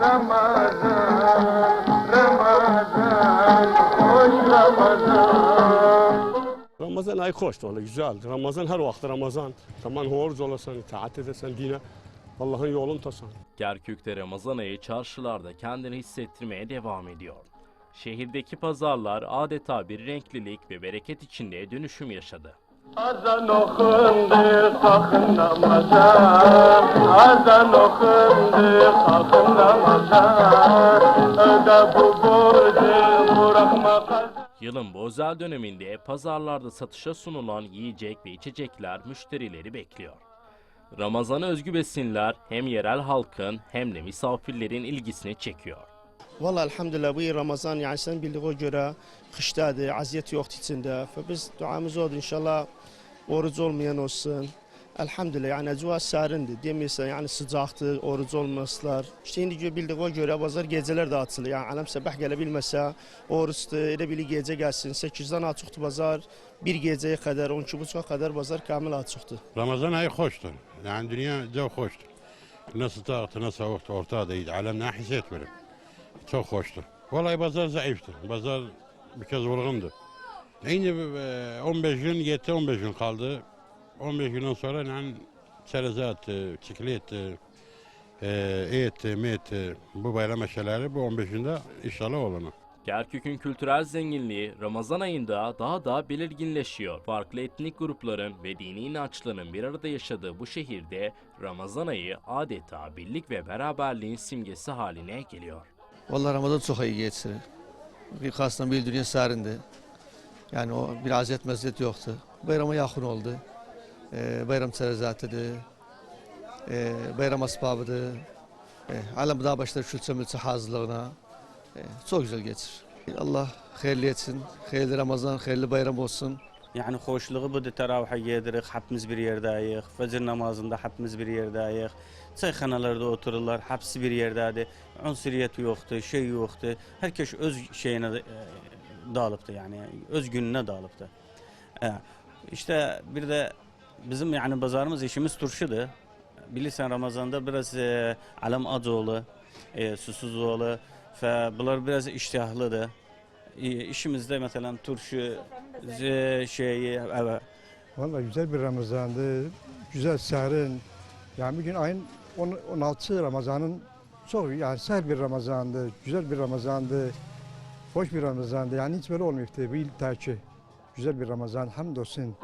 Ramazan, Ramazan, hoş Ramazan. Ramazan ayı hoş valla güzel. Ramazan her vakit Ramazan. Tamam horuz olasan, itaat edesen dine. Allah'ın yolunu tasan. Kerkük'te Ramazan ayı çarşılarda kendini hissettirmeye devam ediyor. Şehirdeki pazarlar adeta bir renklilik ve bereket içinde dönüşüm yaşadı. Azan okundu kalkın namaza Okundu kalkın namaza Öde bu borcu bırakma Yılın özel döneminde pazarlarda satışa sunulan yiyecek ve içecekler müşterileri bekliyor. Ramazan'a özgü besinler hem yerel halkın hem de misafirlerin ilgisini çekiyor. Valla elhamdülillah bu Ramazan yani sen bildiğine göre kıştadı, aziyet yoktu içinde. Biz duamız oldu inşallah oruç olmayan olsun. Elhamdülillah yani ecva serindi. Demeysen yani sıcaktı, oruç olmasılar. İşte şimdi bildiğine göre bazar geceler de açılır. Yani alem sabah gelebilmese oruçtu, elə bili gece gelsin. 8'den açıktı bazar. Bir geceye kadar, 12.30'a kadar bazar kamil açıktı. Ramazan ayı hoştur. Yani dünya çok hoştur. Ne sıcaktı ne soğuktu ortadaydı. Alem ne hissetmiyorum. Çok hoştur. Vallahi pazar zayıftır. Pazar bir kez vurgundu. Şimdi e, 15 gün yetti 15 gün kaldı. 15 günden sonra yani çerezat, çikolat, e, et, met, bu bayram eşyaları bu 15 günde inşallah olanı. Kerkük'ün kültürel zenginliği Ramazan ayında daha da belirginleşiyor. Farklı etnik grupların ve dini inançların bir arada yaşadığı bu şehirde Ramazan ayı adeta birlik ve beraberliğin simgesi haline geliyor. Vallahi Ramazan çok iyi geçti. Bir kastan bir dünya serindi. Yani o bir aziyet meziyet yoktu. Bayrama yakın oldu. Ee, bayram çerezatıdı. Ee, bayram asbabıdı. Ee, alem daha başlar külçe mülçe hazırlığına. Ee, çok güzel geçir. Allah hayırlı etsin. Hayırlı Ramazan, hayırlı bayram olsun. Yani hoşluğu bu da teravih yedirik, hepimiz bir yerdeyiz. Fecr namazında hepimiz bir yerdeyiz. Çayxanalarda otururlar, hepsi bir yerdedir. Unsuriyet yoktu, şey yoktu. Herkes öz şeyine e, dağılıptı yani, öz gününe dağılıptı. E, işte bir de bizim yani pazarımız işimiz turşudur. Bilirsen Ramazan'da biraz e, Alem Acoğlu, e, Susuzoğlu ve bunlar biraz iştihahlıdır. E, işimizde mesela turşu, z- şeyi, evet, Valla güzel bir Ramazan'dı. Güzel serin. Yani bugün ayın 10 16 Ramazan'ın çok yani seher bir Ramazan'dı. Güzel bir Ramazan'dı. Hoş bir Ramazan'dı. Yani hiç böyle olmayacaktı. Bu yıl tercih. Güzel bir Ramazan. Hamdolsun.